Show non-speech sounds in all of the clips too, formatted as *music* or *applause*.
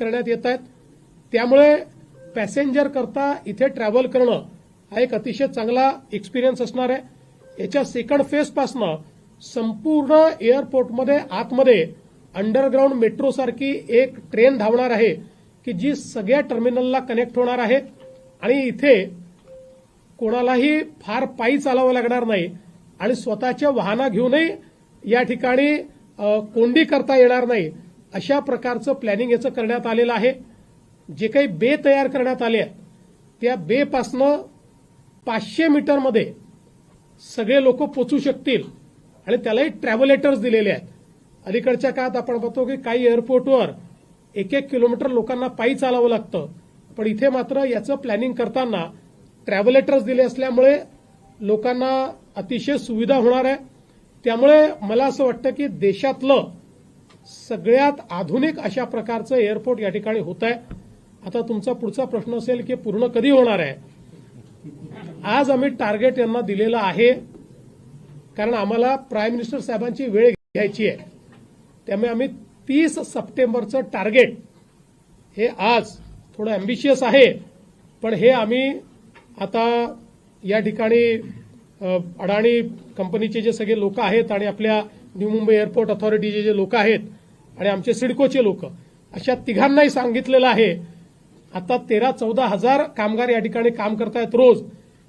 करण्यात येत आहेत. त्यामुळे पॅसेंजर करता इथे ट्रॅव्हल करणं हा एक अतिशय चांगला एक्सपिरियन्स असणार आहे. याच्या सेकंड फेजपासनं संपूर्ण एअरपोर्टमध्ये आतमध्ये अंडरग्राऊंड मेट्रोसारखी एक ट्रेन धावणार आहे की जी सगळ्या टर्मिनलला कनेक्ट होणार आहे. आणि इथे कोणालाही फार पायी चालावं लागणार नाही आणि स्वतःच्या वाहनं घेऊनही या ठिकाणी कोंडी करता येणार नाही. अशा प्रकारचं प्लॅनिंग याचं करण्यात आलेलं आहे. जे काही बे तयार करण्यात आले आहेत त्या बेपासनं पाचशे मीटरमध्ये सगळे लोक पोचू शकतील आणि त्यालाही ट्रॅव्हलेटर्स दिलेले आहेत. अलीकडच्या काळात आपण बघतो की काही एअरपोर्टवर एक एक किलोमीटर लोकांना पायी चालावं लागतं. पण इथे मात्र याचं प्लॅनिंग करताना ट्रॅव्हलेटर्स दिले असल्यामुळे लोकांना अतिशय सुविधा होणार आहे. त्यामुळे मला असं वाटतं की देशातलं सगळ्यात आधुनिक अशा प्रकारचं एअरपोर्ट या ठिकाणी होत आहे. आता तुमचा पुढचा प्रश्न असेल की पूर्ण कधी होणार आहे? आज आम्ही टार्गेट यांना दिलेलं आहे. कारण आम्हाला प्राईम मिनिस्टर साहेबांची वेळ घ्यायची आहे. त्यामुळे आम्ही तीस सप्टेंबरचं टार्गेट हे आज थोडं अँबिशियस आहे. पण हे आम्ही आता या ठिकाणी अडाणी कंपनीचे जे सगळे लोक आहेत आणि आपल्या न्यू मुंबई एअरपोर्ट अथॉरिटीचे जे लोक आहेत आणि आमचे सिडकोचे लोक अशा तिघांनाही सांगितलेलं आहे आता तेरा चौदा हजार कामगार या ठिकाणी काम करतायत रोज.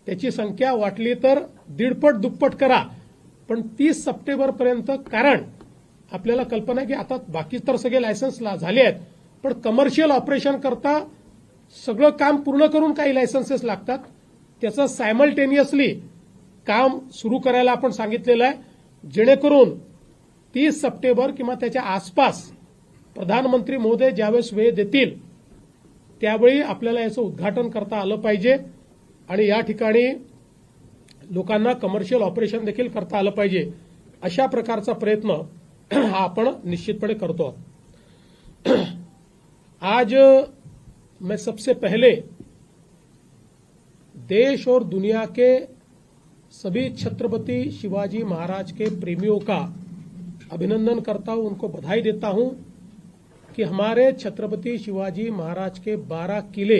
त्याची संख्या वाटली तर दीडपट दुप्पट करा. पण तीस सप्टेंबरपर्यंत कारण आपल्याला कल्पना आहे की आता बाकी तर सगळे लायसन्सला झाले आहेत पण कमर्शियल ऑपरेशन करता सगळं काम पूर्ण करून काही लायसन्सेस लागतात. त्याचं सायमल्टेनियसली काम सुरू करायला आपण सांगितलेलं आहे जेणेकरून तीस सप्टेंबर किंवा त्याच्या आसपास प्रधानमंत्री मोदी ज्यावेळेस वेळ देतील त्यावेळी आपल्याला याचं उद्घाटन करता आलं पाहिजे आणि या ठिकाणी लोकांना कमर्शियल ऑपरेशन देखील करता आलं पाहिजे अशा प्रकारचा प्रयत्न *clears throat* हा आपण निश्चितपणे करतो आहोत. *clears throat* आज मैं सबसे पहले देश और दुनिया के सभी छत्रपति शिवाजी महाराज के प्रेमियों का अभिनंदन करता हूँ, उनको बधाई देता हूँ कि हमारे छत्रपति शिवाजी महाराज के 12 किले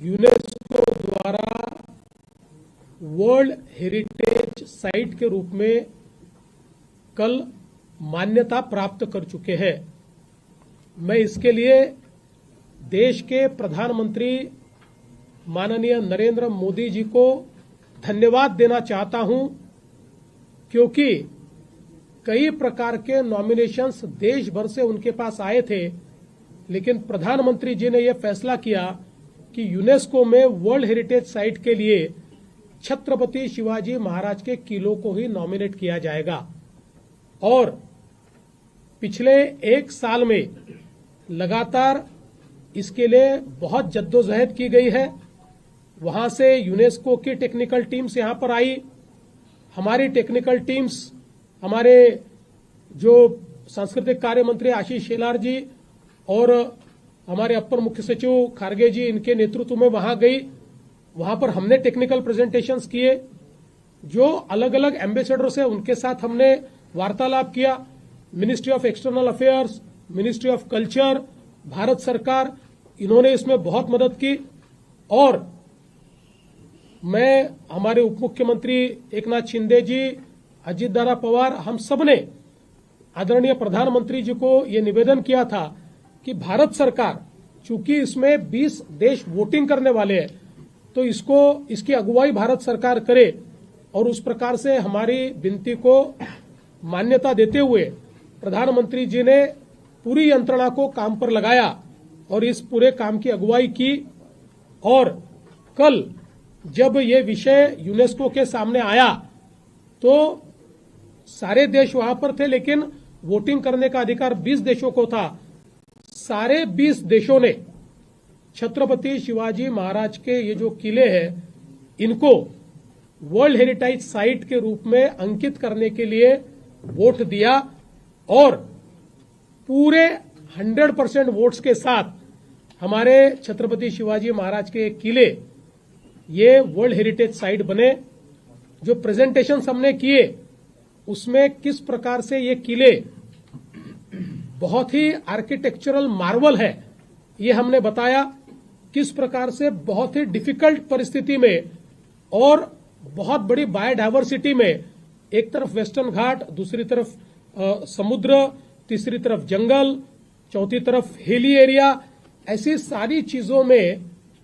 यूनेस्को द्वारा वर्ल्ड हेरिटेज साइट के रूप में कल मान्यता प्राप्त कर चुके हैं। मैं इसके लिए देश के प्रधानमंत्री माननीय नरेंद्र मोदी जी को धन्यवाद देना चाहता हूँ, क्योंकि कई प्रकार के नॉमिनेशंस देश भर से उनके पास आए थे, लेकिन प्रधानमंत्री जी ने यह फैसला किया कि यूनेस्को में वर्ल्ड हेरिटेज साइट के लिए छत्रपति शिवाजी महाराज के किलों को ही नॉमिनेट किया जाएगा। और पिछले एक साल में लगातार इसके लिए बहुत जद्दोजहद की गई है। वहाँ से यूनेस्को की टेक्निकल टीम्स यहाँ पर आई। हमारी टेक्निकल टीम्स हमारे जो सांस्कृतिक कार्य मंत्री आशीष शेलार जी और हमारे अपर मुख्य सचिव खारगे जी, इनके नेतृत्व में वहाँ गई। वहाँ पर हमने टेक्निकल प्रेजेंटेशंस किए, जो अलग अलग एम्बेसडर्स है, उनके साथ हमने वार्तालाप KIA. Ministry of external affairs ministry of culture Bharat सरकार, इन्होंने इसमें बहुत मदद की। और मैं, हमारे उप मुख्यमंत्री एकनाथ शिंदे जी अजीत दारा पवार, हम सबने आदरणीय प्रधानमंत्री जी को ये निवेदन किया था कि भारत सरकार, चूँकि इसमें 20 देश वोटिंग करने वाले हैं तो इसको, इसकी अगुवाई भारत सरकार करे और उस प्रकार से हमारी विनती को मान्यता देते हुए प्रधानमंत्री जी ने पूरी यंत्रणा को काम पर लगाया और इस पूरे काम की अगुवाई की और कल जब ये विषय यूनेस्को के सामने आया तो सारे देश वहाँ पर थे, लेकिन वोटिंग करने का अधिकार 20 देशों को था। सारे 20 देशों ने छत्रपति शिवाजी महाराज के ये जो किले हैं, इनको वर्ल्ड हेरिटेज साइट के रूप में अंकित करने के लिए वोट दिया और पूरे 100 परसेंट वोट्स के साथ हमारे छत्रपति शिवाजी महाराज के किले, ये वर्ल्ड हेरिटेज साइट बने, जो प्रेजेंटेशन हमने किए। उसमें किस प्रकार से ये किले बहुत ही आर्किटेक्चरल मार्वल है ये हमने बताया किस प्रकार से बहुत ही डिफ़िकल्ट परिस्थिति में और बहुत बड़ी बायोडाइवर्सिटी में एक तरफ़ वेस्टर्न घाट दूसरी तरफ़ अ, समुद्र तीसरी तरफ़ जंगल चौथी तरफ़ हिली एरिया ऐसी सारी चीज़ों में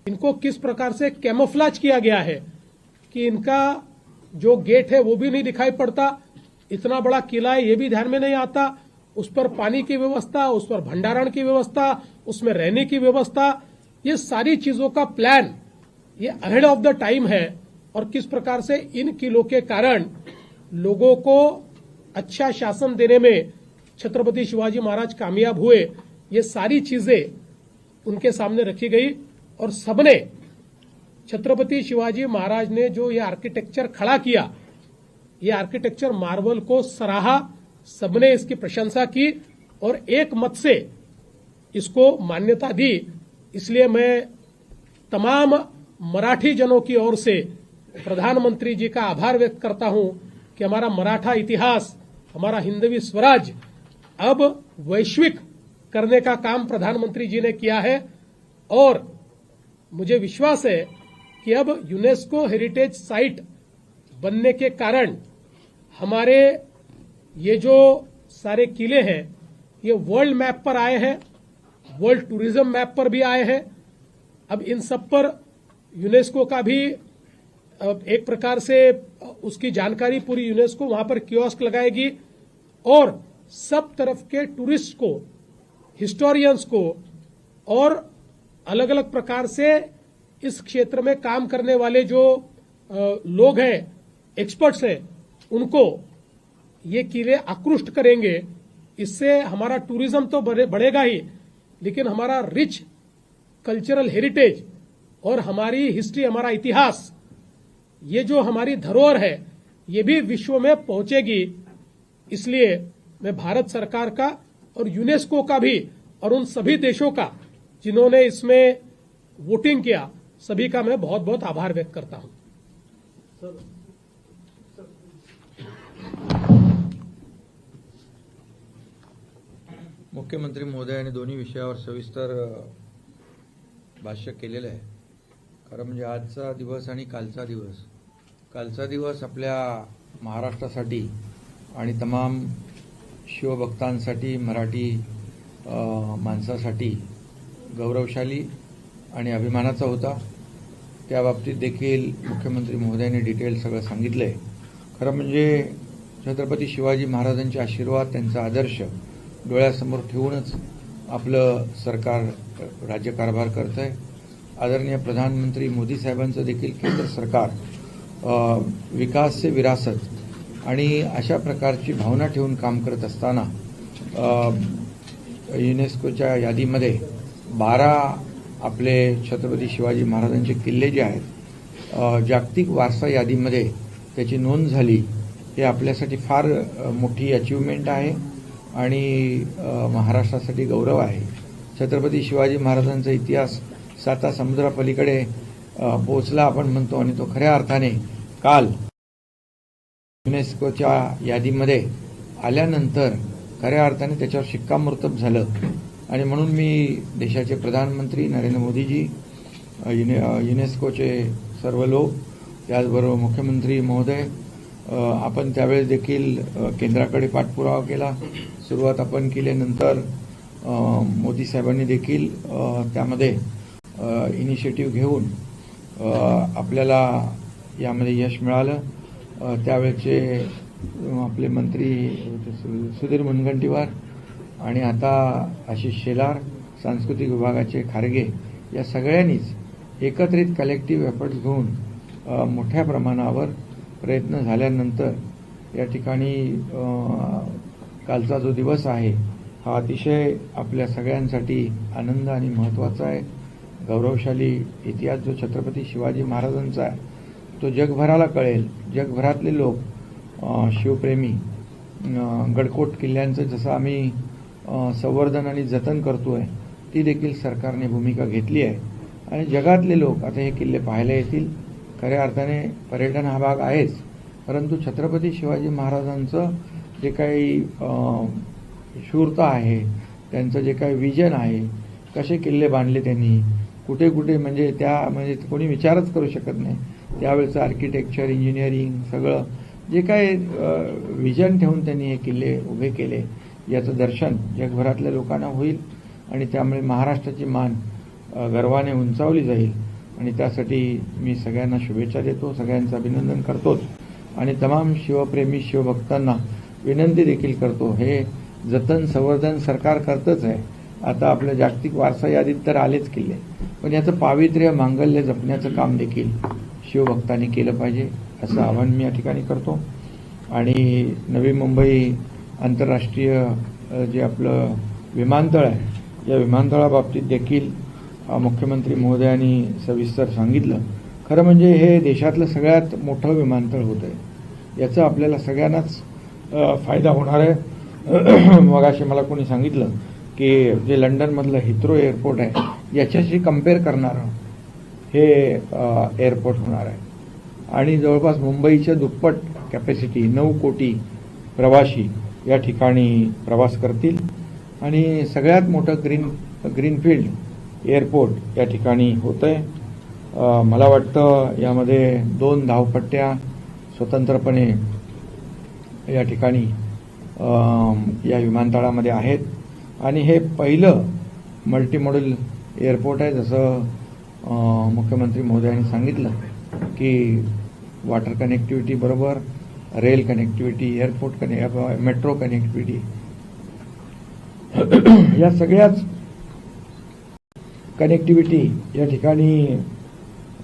इनको किस प्रकार से कैमोफ्लाज किया गया है कि इनका जो गेट है वो भी नहीं दिखाई पड़ता इतना बड़ा किला है ये भी ध्यान में नहीं आता। उस पर पानी की व्यवस्था, उस पर भंडारण की व्यवस्था, उसमें रहने की व्यवस्था, ये सारी चीज़ों का प्लान ये अहेड ऑफ़ द टाइम है। और किस प्रकार से इन किलों के कारण लोगों को अच्छा शासन देने में छत्रपति शिवाजी महाराज कामयाब हुए, ये सारी चीज़ें उनके सामने रखी गई। और सबने छत्रपति शिवाजी महाराज ने जो ये आर्किटेक्चर खड़ा किया ये आर्किटेक्चर मार्बल को सराहा, सबने इसकी प्रशंसा की और एक मत से इसको मान्यता दी। इसलिए मैं तमाम मराठी जनों की ओर से प्रधानमंत्री जी का आभार व्यक्त करता हूँ कि हमारा मराठा इतिहास, हमारा हिंदवी स्वराज अब वैश्विक करने का काम प्रधानमंत्री जी ने किया है और मुझे विश्वास है कि अब यूनेस्को हेरिटेज साइट बनने के कारण हमारे ये जो सारे किले हैं, ये वर्ल्ड मैप पर आए हैं वर्ल्ड टूरिज़्म मैप पर भी आए हैं। अब इन सब पर यूनेस्को का भी एक प्रकार से उसकी जानकारी पूरी यूनेस्को वहाँ पर क्योस्क लगाएगी और सब तरफ़ के टूरिस्ट को हिस्टोरियंस को और अलग अलग प्रकार से इस क्षेत्र में काम करने वाले जो लोग हैं एक्सपर्ट्स हैं उनको ये किले आकृष्ट करेंगे। इससे हमारा टूरिज़्म तो बढ़े- बढ़ेगा ही, लेकिन हमारा रिच कल्चरल हेरिटेज और हमारी हिस्ट्री हमारा इतिहास, ये जो हमारी धरोहर है, ये भी विश्व में पहुंचेगी। इसलिए मैं भारत सरकार का और यूनेस्को का भी और उन सभी देशों का, जिन्होंने इसमें वोटिंग किया, सभी का मैं बहुत बहुत आभार व्यक्त करता हूँ। मुख्यमंत्री महोदयाने दोन्ही विषयावर सविस्तर भाष्य केलेलं आहे. खरं म्हणजे आजचा दिवस आणि कालचा दिवस. कालचा दिवस आपल्या महाराष्ट्रासाठी आणि तमाम शिवभक्तांसाठी मराठी माणसासाठी गौरवशाली आणि अभिमानाचा होता. त्या बाबतीत देखील मुख्यमंत्री महोदयांनी डिटेल सगळं सांगितलं आहे खरं म्हणजे छत्रपती शिवाजी महाराजांचे आशीर्वाद त्यांचा आदर्श डोळ्यासमोर ठेवूनच आपलं सरकार राज्यकारभार करत आहे आदरणीय प्रधानमंत्री मोदी साहेबांचं देखील केंद्र सरकार विकास से विरासत आणि अशा प्रकारची भावना ठेवून काम करत असताना युनेस्कोच्या यादीमध्ये बारा आपले छत्रपती शिवाजी महाराजांचे किल्ले जे आहेत जागतिक वारसा यादीमध्ये त्याची नोंद झाली. हे आपल्यासाठी फार मोठी अचिव्हमेंट आहे आणि महाराष्ट्रासाठी गौरव आहे. छत्रपती शिवाजी महाराजांचा इतिहास साता समुद्रापलीकडे पोचला पोहोचला आपण म्हणतो आणि तो खऱ्या अर्थाने काल युनेस्कोच्या यादीमध्ये आल्यानंतर खऱ्या अर्थाने त्याच्यावर शिक्कामोर्तब झालं. आणि म्हणून मी देशाचे प्रधानमंत्री नरेंद्र मोदीजी युने युनेस्कोचे सर्व लोक त्याचबरोबर मुख्यमंत्री महोदय आपण त्यावेळेस देखील केंद्राकडे पाठपुरावा केला. सुरुवात आपण केल्यानंतर मोदी साहेबांनी देखील त्यामध्ये इनिशिएटिव्ह घेऊन आपल्याला यामध्ये यश मिळालं. त्यावेळेचे आपले मंत्री सुधीर मुनगंटीवार आणि आता आशिष शेलार सांस्कृतिक विभागाचे खारगे या सगळ्यांनीच एकत्रित कलेक्टिव्ह एफर्ट्स घेऊन मोठ्या प्रमाणावर प्रयत्न झाल्यानंतर या ठिकाणी कालचा जो दिवस आहे हा अतिशय आपल्या सगळ्यांसाठी आनंद आणि महत्त्वाचा आहे. गौरवशाली इतिहास जो छत्रपती शिवाजी महाराजांचा आहे तो जगभराला कळेल. जगभरातले लोक शिवप्रेमी गडकोट किल्ल्यांचं जसं आम्ही संवर्धन आणि जतन करतोय ती देखील सरकारने भूमिका घेतली आहे. आणि जगातले लोक आता हे किल्ले पाहायला येतील खऱ्या अर्थाने पर्यटन हा भाग आहेच. परंतु छत्रपती शिवाजी महाराजांचं जे काही शूरता आहे त्यांचं जे काही विजन आहे कसे किल्ले बांधले त्यांनी कुठे कुठे म्हणजे त्या म्हणजे कोणी विचारच करू शकत नाही. त्यावेळेचं आर्किटेक्चर इंजिनिअरिंग सगळं जे काय विजन ठेवून त्यांनी हे किल्ले उभे केले याचं दर्शन जगभरातल्या लोकांना होईल आणि त्यामुळे महाराष्ट्राची मान गर्वाने उंचावली जाईल. आणि त्यासाठी मी सगळ्यांना शुभेच्छा देतो सगळ्यांचं अभिनंदन करतोच. आणि तमाम शिवप्रेमी शिवभक्तांना विनंती देखील करतो. हे जतन संवर्धन सरकार करतच आहे. आता आपल्या जागतिक वारसा यादीत तर आलेच किल्ले. पण याचं पावित्र्य मांगल्य जपण्याचं काम देखील शिवभक्तांनी केलं पाहिजे असं आवाहन मी या ठिकाणी करतो. आणि नवी मुंबई आंतरराष्ट्रीय जे आपलं विमानतळ आहे या विमानतळाबाबतीत देखील मुख्यमंत्री महोदयांनी सविस्तर सांगितलं. खरं म्हणजे हे देशातलं सगळ्यात मोठं विमानतळ होतं आहे याचा आपल्याला सगळ्यांनाच फायदा होणार आहे. *clears throat* मगाशी मला कोणी सांगितलं की जे लंडनमधलं हिथ्रो एअरपोर्ट आहे याच्याशी कंपेअर करणारं हे एअरपोर्ट होणार आहे. आणि जवळपास मुंबईच्या दुप्पट कॅपॅसिटी नऊ कोटी प्रवासी या ठिकाणी प्रवास करतील. आणि सगळ्यात मोठं ग्रीन ग्रीनफील्ड एअरपोर्ट या ठिकाणी होतं आहे मला वाटतं यामध्ये दोन धावपट्ट्या स्वतंत्रपणे या ठिकाणी या विमानतळामध्ये आहेत. आणि हे पहिलं मल्टीमॉडल एअरपोर्ट आहे जसं मुख्यमंत्री महोदयांनी सांगितलं की वॉटर कनेक्टिव्हिटी बरोबर रेल कनेक्टिव्हिटी एअरपोर्ट कने मेट्रो कनेक्टिव्हिटी. या सगळ्याच कनेक्टिव्हिटी या ठिकाणी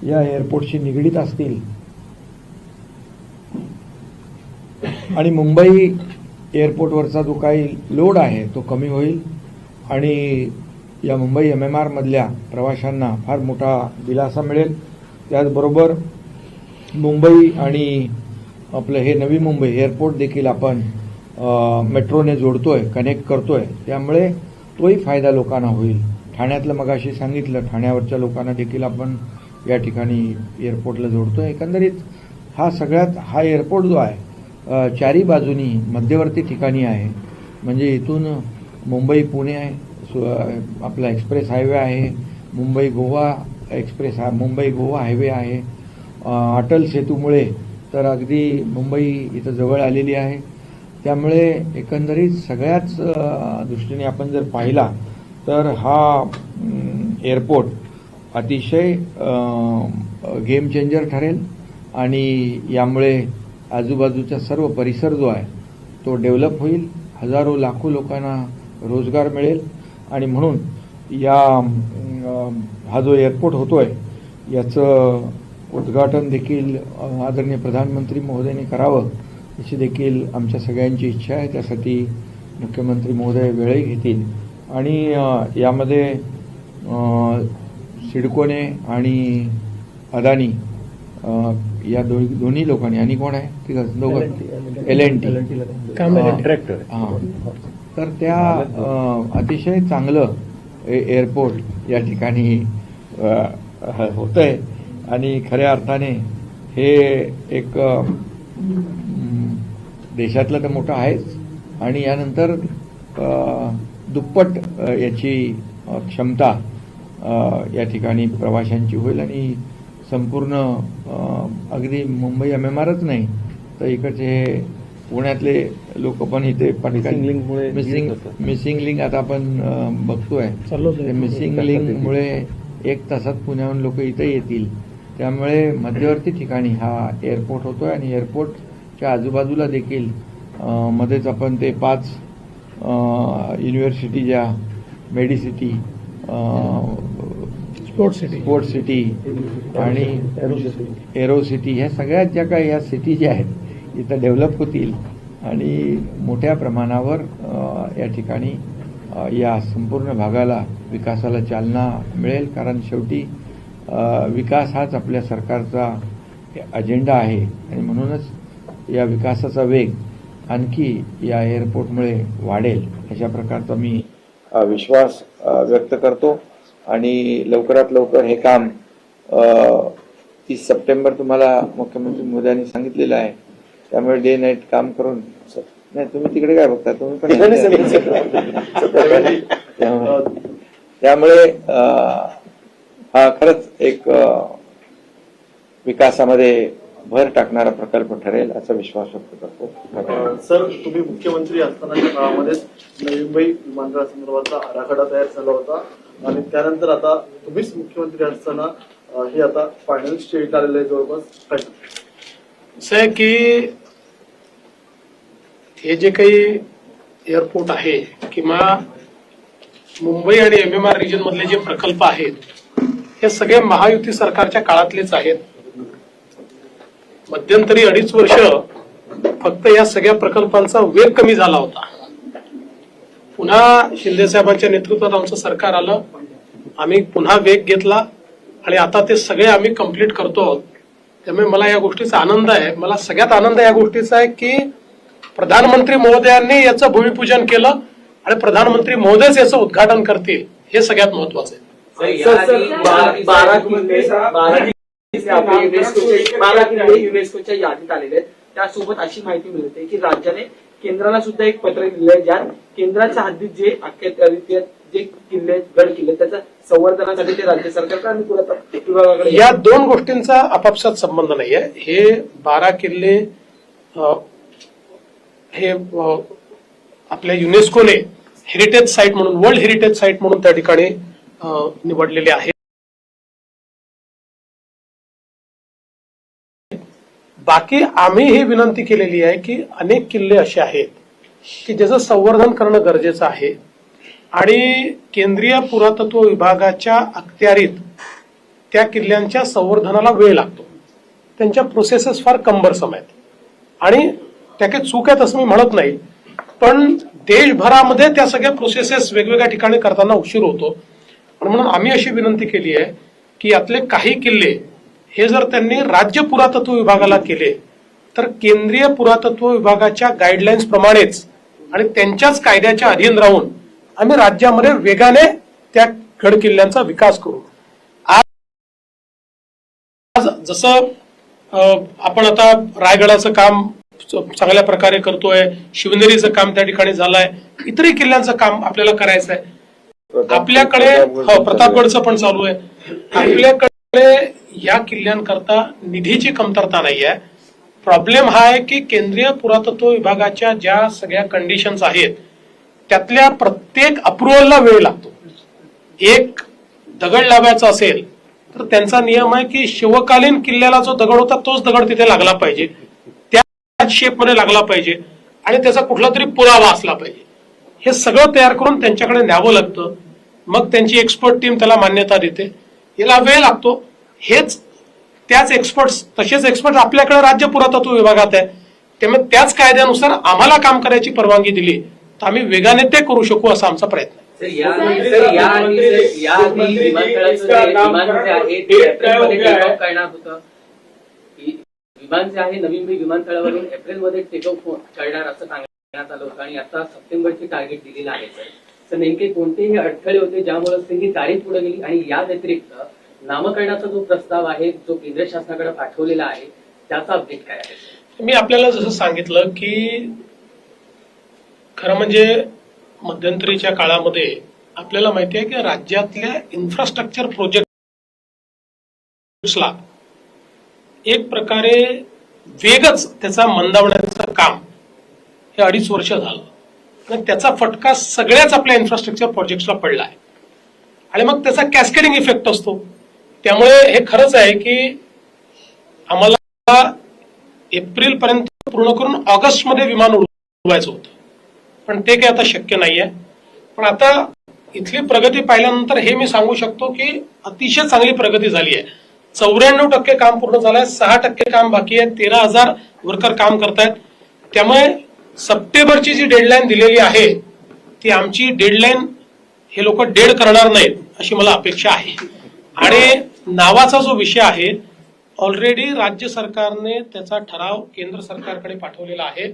या एअरपोर्टशी निगडीत असतील. आणि मुंबई एअरपोर्टवरचा जो काही लोड आहे तो कमी होईल. आणि या मुंबई एम एम आरमधल्या प्रवाशांना फार मोठा दिलासा मिळेल. त्याचबरोबर मुंबई आणि आपलं हे नवी मुंबई एअरपोर्ट देखील आपण मेट्रोने मेट्रोने जोडतोय कनेक्ट करतोय. त्यामुळे तोही फायदा लोकांना होईल. ठाण्यातलं मगाशी सांगितलं ठाण्यावरच्या लोकांना देखील आपण या ठिकाणी एअरपोर्टला जोडतो एकंदरीत हा सगळ्यात हा एअरपोर्ट जो आहे चारी बाजूनी मध्यवर्ती ठिकाणी आहे. म्हणजे इथून मुंबई पुणे आहे सु- आपला एक्सप्रेस हायवे आहे. मुंबई गोवा एक्सप्रेस हा मुंबई गोवा हायवे आहे. अटल सेतूमुळे तर अगदी मुंबई इथं जवळ आलेली आहे. त्यामुळे एकंदरीत सगळ्याच दृष्टीने आपण जर पाहिला तर हा एअरपोर्ट अतिशय गेम चेंजर ठरेल आणि यामुळे आजूबाजूचा सर्व परिसर जो आहे तो डेव्हलप होईल. हजारो लाखो लोकांना रोजगार मिळेल आणि म्हणून या हा जो एअरपोर्ट होतोय याचं उद्घाटन देखील आदरणीय प्रधानमंत्री महोदयांनी करावं अशी देखील आमच्या सगळ्यांची इच्छा आहे. त्यासाठी मुख्यमंत्री महोदय वेळही घेतील. आणि यामध्ये सिडकोने आणि अदानी या दो दोन्ही लोकांनी आणि कोण आहे? ठीक आहे दोघं. एल एन टी हां. तर त्या अतिशय चांगलं ए- एअरपोर्ट या ठिकाणी होत आहे आणि खऱ्या अर्थाने हे एक देशातलं तर मोठं आहेच. आणि यानंतर दुप्पट याची क्षमता या ठिकाणी प्रवाशांची होईल आणि संपूर्ण अगदी मुंबई एम एम आरच नाही तर इकडचे हे पुण्यातले लोक पण इथे Missing link मुळे मिसिंग. मिसिंग लिंक आता आपण बघतोय मिसिंग एक तासात लिंक येतील. मुळे एक तासात पुण्याहून लोक इथे येतील त्यामुळे मध्यवर्ती ठिकाणी हा एअरपोर्ट होतोय आणि एअरपोर्टच्या आजूबाजूला देखील मध्येच आपण ते पाच युनिव्हर्सिटी ज्या medicity sport city sport city आणि एरो सिटी ह्या सगळ्यात ज्या काही या सिटी ज्या आहेत इथं डेव्हलप होतील आणि मोठ्या प्रमाणावर या ठिकाणी या संपूर्ण भागाला विकासाला चालना मिळेल. कारण शेवटी विकास हाच आपल्या सरकारचा अजेंडा आहे आणि म्हणूनच या विकासाचा वेग आणखी या एअरपोर्टमुळे वाढेल अशा प्रकारचा मी विश्वास व्यक्त करतो. आणि लवकरात लवकर हे काम तीस सप्टेंबर तुम्हाला मुख्यमंत्री मोदयांनी सांगितलेलं आहे. त्यामुळे डे नाईट काम करून नाही तुम्ही तिकडे काय बघता? तुम्ही पण. त्यामुळे अं, हा खरंच एक विकासामध्ये भर टाकणारा प्रकल्प ठरेल असा विश्वास व्यक्त करतो. सर तुम्ही मुख्यमंत्री असतानाच्या काळामध्येच नवी मुंबई विमानतळासंदर्भातला आराखडा तयार झाला होता. आणि त्यानंतर आता तुम्हीच मुख्यमंत्री असताना हे आता फायनल स्टेट आलेलं आहे जवळपास. काय असं आहे की हे जे काही एअरपोर्ट आहे किंवा मुंबई आणि एम एम आर रिजन मधले जे प्रकल्प आहेत हे सगळे महायुती सरकारच्या काळातलेच आहेत. मध्यंतरी अडीच वर्ष फक्त या सगळ्या प्रकल्पांचा वेग कमी झाला होता पुन्हा शिंदे साहेबांच्या नेतृत्वात आमचं सरकार आलं आम्ही पुन्हा वेग घेतला आणि आता ते सगळे आम्ही कंप्लीट करतो आहोत त्यामुळे मला या गोष्टीचा आनंद आहे मला सगळ्यात आनंद या गोष्टीचा आहे की प्रधानमंत्री महोदयांनी याचं भूमिपूजन केलं आणि प्रधानमंत्री महोदयच याचं उद्घाटन करतील हे सगळ्यात महत्वाचं आहे युनेस्कोच्या यादीत आलेले आहेत. त्यासोबत अशी माहिती मिळते की राज्याने केंद्राला सुद्धा एक पत्र लिहिलं आहे. ज्यात केंद्राच्या हद्दीत जे अख्ख्या जे किल्ले आहेत, गड किल्ले त्याच्या संवर्धनासाठी ते राज्य सरकारकडे आणि पुरातत्व विभागाकडे या दोन गोष्टींचा आपापसात संबंध नाहीये. हे बारा किल्ले हे आपल्या युनेस्कोने हेरिटेज साईट म्हणून वर्ल्ड हेरिटेज साईट म्हणून त्या ठिकाणी निवडलेले आहेत. बाकी आम्ही ही विनंती केलेली आहे की अनेक किल्ले असे आहेत की ज्याचं संवर्धन करणं गरजेचं आहे. आणि केंद्रीय पुरातत्व विभागाच्या अखत्यारीत त्या किल्ल्यांच्या संवर्धनाला वेळ लागतो. त्यांच्या प्रोसेसेस फार कंबरसम आहेत. आणि त्या काही चूक आहेत असं मी म्हणत नाही पण देशभरामध्ये त्या सगळ्या प्रोसेसेस वेगवेगळ्या ठिकाणी करताना उशीर होतो. म्हणून आम्ही अशी विनंती केली आहे की यातले काही किल्ले हे जर त्यांनी राज्य पुरातत्व विभागाला केले तर केंद्रीय पुरातत्व विभागाच्या गाईडलाईन्स प्रमाणेच आणि त्यांच्याच कायद्याच्या अधीन राहून आम्ही राज्यामध्ये वेगाने त्या गड किल्ल्यांचा विकास करू. आज जसं आपण आता रायगडाचं काम चांगल्या प्रकारे करतोय शिवनेरीचं काम त्या ठिकाणी झालंय इतरही किल्ल्यांचं काम आपल्याला करायचं आहे आपल्याकडे हो प्रतापगडचं पण चालू आहे. आपल्याकडे या किल्ल्यांकरता निधीची कमतरता नाही आहे प्रॉब्लेम हा आहे की केंद्रीय पुरातत्व विभागाच्या ज्या सगळ्या कंडिशन्स आहेत त्यातल्या प्रत्येक अप्रुव्हलला वेळ लागतो. एक दगड लावायचा असेल तर त्यांचा नियम आहे की शिवकालीन किल्ल्याला जो दगड होता तोच दगड तिथे लागला पाहिजे. त्याच शेपमध्ये लागला पाहिजे आणि त्याचा कुठला तरी पुरावा असला पाहिजे. हे सगळं तयार करून त्यांच्याकडे न्यावं लागतं. मग त्यांची एक्सपर्ट टीम त्याला मान्यता देते. याला वेळ लागतो. हेच त्याच एक्सपर्ट तसेच एक्सपर्ट आपल्याकडे राज्य पुरातत्व विभागात आहे. त्यामुळे त्याच कायद्यानुसार आम्हाला काम करायची परवानगी दिली. तर आम्ही वेगाने ते करू शकू असा आमचा प्रयत्न आहे. विमान जे आहे ते एप्रिलमध्ये टेक ऑफ करणार होतं. इ- विमान जे आहे नवी मुंबई विमानतळावरून एप्रिलमध्ये टेक ऑफ करणार असं सांगण्यात आलं होतं आणि आता सप्टेंबरची टार्गेट दिलेलं आहे सर. तर नेमके कोणतेही अडथळे होते ज्यामुळे ही तारीख पुढे गेली आणि या व्यतिरिक्त नामकरणाचा जो प्रस्ताव आहे जो केंद्र शासनाकडे पाठवलेला आहे त्याचा अपडेट काय आहे? मी आपल्याला जसं सांगितलं की खरं म्हणजे मध्यंतरीच्या काळामध्ये आपल्याला माहिती आहे की राज्यातल्या इन्फ्रास्ट्रक्चर प्रोजेक्टला एक प्रकारे वेगच त्याचा मंदावण्याचं काम हे अडीच वर्ष झालं. आणि त्याचा फटका सगळ्याच आपल्या इन्फ्रास्ट्रक्चर प्रोजेक्ट्सला पडला आहे आणि मग त्याचा कॅस्केडिंग इफेक्ट असतो. त्यामुळे हे खरंच आहे की आम्हाला एप्रिल पर्यंत पूर्ण करून ऑगस्टमध्ये विमान उडवायचं होतं. पण ते काही आता शक्य नाहीये. पण आता इथली प्रगती पाहिल्यानंतर हे मी सांगू शकतो की अतिशय चांगली प्रगती झाली आहे. चौऱ्याण्णव टक्के काम पूर्ण झालंय सहा टक्के काम बाकी आहे तेरा हजार वर्कर काम करतायत. त्यामुळे सप्टेंबरची जी डेडलाईन दिलेली आहे ती आमची डेडलाईन हे लोक डेड करणार नाहीत अशी मला अपेक्षा आहे. आणि नावाचा जो विषय आहे ऑलरेडी राज्य सरकारने त्याचा ठराव केंद्र सरकारकडे पाठवलेला आहे.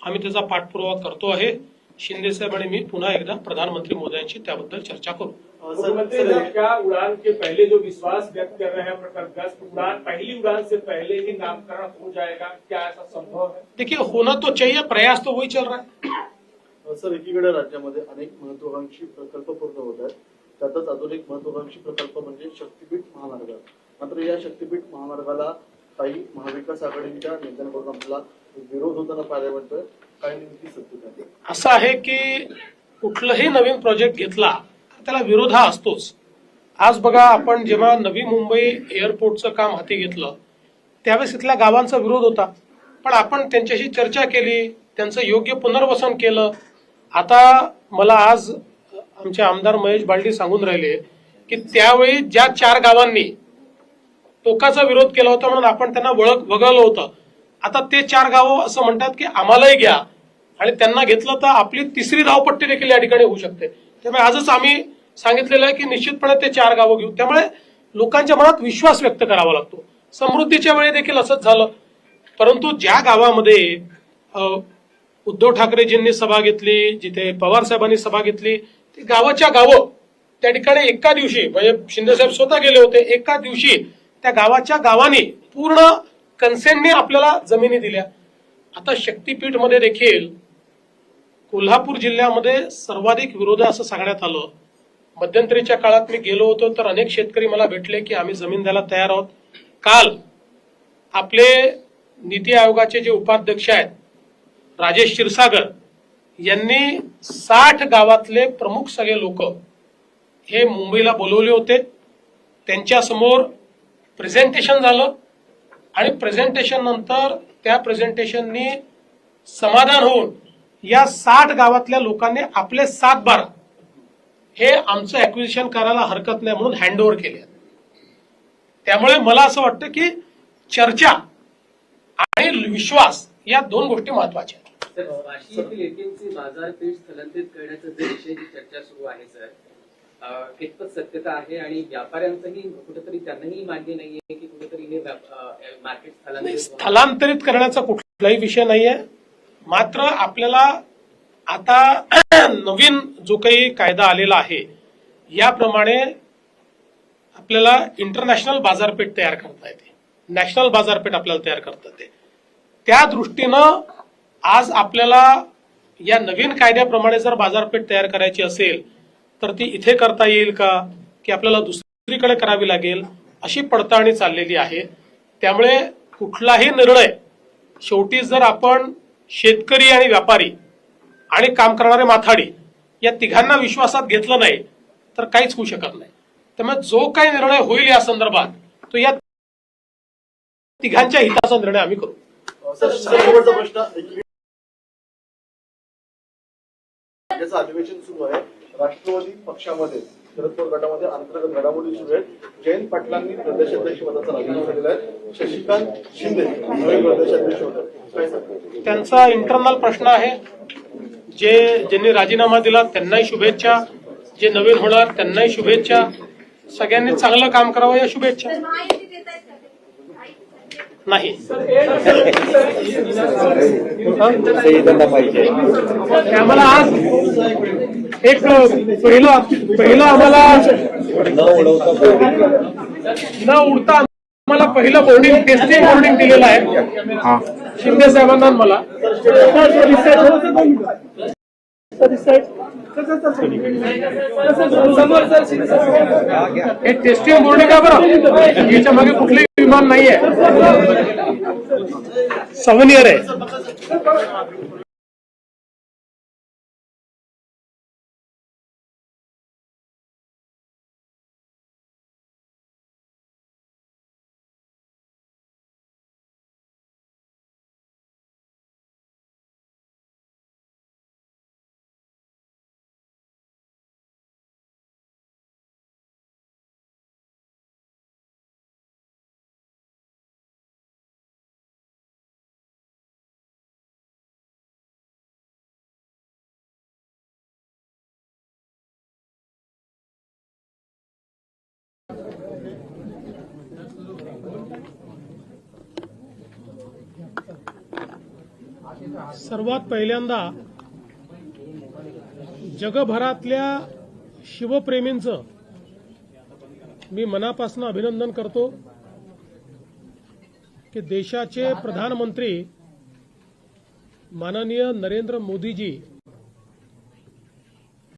आम्ही त्याचा पाठपुरावा करतो आहे. शिंदेसाहेब आणि मी पुन्हा एकदा प्रधानमंत्री मोदयांशी त्याबद्दल चर्चा करू. साहब क्या उड़ान के पहले जो विश्वास व्यक्त कर रहे हैं प्रकटगस्त उड़ान पहली उड़ान से पहले ही नामकरण हो जाएगा क्या ऐसा संभव है? देखिए होना तो चाहिए प्रयास तो वही चल रहा है। सर एकीकडे राज्यामध्ये अनेक महत्वाकांक्षी प्रकल्प पूर्ण होत आहेत. त्यातच अजून एक महत्वाकांक्षी प्रकल्प म्हणजे शक्तीपीठ महामार्ग. मात्र या शक्तीपीठ महामार्गाला काही महाविकास आघाडीच्या नेत्यांकडून आपला विरोध होताना पाहायला मिळतोय. काय नेमकी सत्य असं आहे की कुठलंही नवीन प्रोजेक्ट घेतला तर त्याला विरोध हा असतोच. आज बघा आपण जेव्हा नवी मुंबई एअरपोर्टचं काम हाती घेतलं त्यावेळेस इथल्या गावांचा विरोध होता. पण आपण त्यांच्याशी चर्चा केली त्यांचं योग्य पुनर्वसन केलं. आता मला आज आमचे आमदार महेश बालडी सांगून राहिले की त्यावेळी ज्या चार गावांनी टोकाचा विरोध केला होता म्हणून आपण त्यांना वळख वगळलं होतं. आता ते चार गावं असं म्हणतात की आम्हालाही घ्या. आणि त्यांना घेतलं तर आपली तिसरी धावपट्टी देखील या ठिकाणी होऊ शकते. त्यामुळे आजच आम्ही सांगितलेलं आहे की निश्चितपणे ते चार गावं घेऊ. त्यामुळे लोकांच्या मनात विश्वास व्यक्त करावा लागतो. समृद्धीच्या वेळी देखील असंच झालं. परंतु ज्या गावामध्ये उद्धव ठाकरेजींनी सभा घेतली जिथे पवार साहेबांनी सभा घेतली ती गावाच्या गावं. त्या ठिकाणी एका दिवशी म्हणजे शिंदेसाहेब स्वतः गेले होते एका दिवशी त्या गावाच्या गावाने पूर्ण कन्सेंटने आपल्याला जमिनी दिल्या. आता शक्तीपीठमध्ये देखील कोल्हापूर जिल्ह्यामध्ये सर्वाधिक विरोध असं सांगण्यात आलं. मध्यंतरीच्या काळात मी गेलो होतो तर अनेक शेतकरी मला भेटले की आम्ही जमीन द्यायला तयार आहोत. काल आपले नीती आयोगाचे जे उपाध्यक्ष आहेत राजेश क्षीरसागर यांनी साठ गावातले प्रमुख सगळे लोक हे मुंबईला बोलवले होते. त्यांच्यासमोर प्रेझेंटेशन झालं आणि प्रेझेंटेशन नंतर त्या प्रेझेंटेशननी समाधान होऊन या साठ गावातल्या लोकांनी आपले सात बारा हे आमचं अक्विजिशन करायला हरकत नाही म्हणून हँडओव्हर केले. त्यामुळे मला असं वाटतं की चर्चा आणि विश्वास या दोन गोष्टी महत्त्वाच्या सर वाशी येथील बाजारपेठ स्थलांतरित करण्याचा जे विषयाची चर्चा सुरू आहे सर कितपत सत्यता आहे आणि व्यापाऱ्यांचंही कुठेतरी त्यांनाही मान्य नाहीये की कुठेतरी हे मार्केट स्थलांतरित. स्थलांतरित करण्याचा कुठलाही विषय नाहीये. मात्र आपल्याला आता नवीन जो काही कायदा आलेला आहे याप्रमाणे आपल्याला इंटरनॅशनल बाजारपेठ तयार करता येते. नॅशनल बाजारपेठ आपल्याला तयार करता येते. त्या दृष्टीनं आज आपल्याला या नवीन कायद्याप्रमाणे जर बाजारपेठ तयार करायची असेल तर ती इथे करता येईल का की आपल्याला दुसरीकडे करावी लागेल अशी पडताळणी चाललेली आहे त्यामुळे कुठलाही निर्णय शेवटी जर आपण शेतकरी आणि व्यापारी आणि काम करणारे माथाडी या तिघांना विश्वासात घेतलं नाही तर काहीच होऊ शकत नाही त्यामुळे जो काही निर्णय होईल या संदर्भात तो या तिघांच्या हिताचा निर्णय आम्ही करू सर अधिवेशन सुरू आहे. राष्ट्रवादी पक्षामध्ये शरद पवार गटामध्ये अंतर्गत घडामोडी सुरू आहेत. जयंत पाटलांनी प्रदेशाध्यक्ष पदाचा राजीनामा दिलेला आहे. शशिकांत शिंदे नवीन प्रदेशाध्यक्ष होतात त्यांचा इंटरनल प्रश्न आहे. जे ज्यांनी राजीनामा दिला त्यांनाही शुभेच्छा. जे नवीन होणार त्यांनाही शुभेच्छा. सगळ्यांनी चांगलं काम करावं या शुभेच्छा तर माहिती देत आहेत का ते? नाही. आम्हाला आज एक पहिलं पहिलं आम्हाला न उडता आम्हाला पहिलं बोर्डिंग टेस्टिंग बोर्डिंग दिलेलं आहे. शिंदे साहेबांना मला. हे टेस्टिंग बोर्डिंग आहे बरं? याच्या मागे कुठलंही विमान नाहीये. इयर आहे. सर्वात पहिल्यांदा जगभरातल्या शिवप्रेमींचं मी मनापासून अभिनंदन करतो की देशाचे प्रधानमंत्री माननीय नरेंद्र मोदीजी